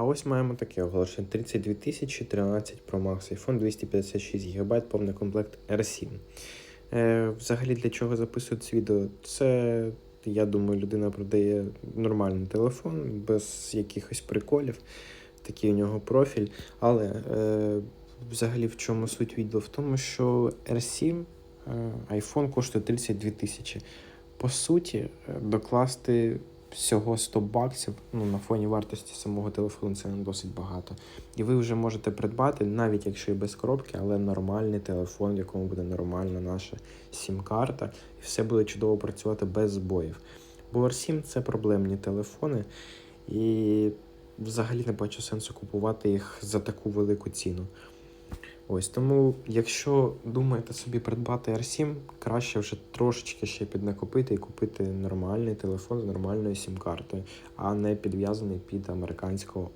А ось маємо таке оголошення: 32 тисячі 13 Pro Max, iPhone 256 ГБ, повний комплект R7. Е, взагалі для чого записую це відео? Це, я думаю, людина продає нормальний телефон, без якихось приколів. Такий у нього профіль. Але е, взагалі в чому суть відео? В тому, що R7 е, iPhone коштує 32 тисячі. По суті, е, докласти всього 100 баксів ну, на фоні вартості самого телефону це не досить багато. І ви вже можете придбати, навіть якщо і без коробки, але нормальний телефон, в якому буде нормальна наша сім-карта, і все буде чудово працювати без збоїв. Бо R7 це проблемні телефони, і взагалі не бачу сенсу купувати їх за таку велику ціну. Ось тому, якщо думаєте собі придбати R7, краще вже трошечки ще піднакопити і купити нормальний телефон з нормальною сім-картою, а не підв'язаний під американського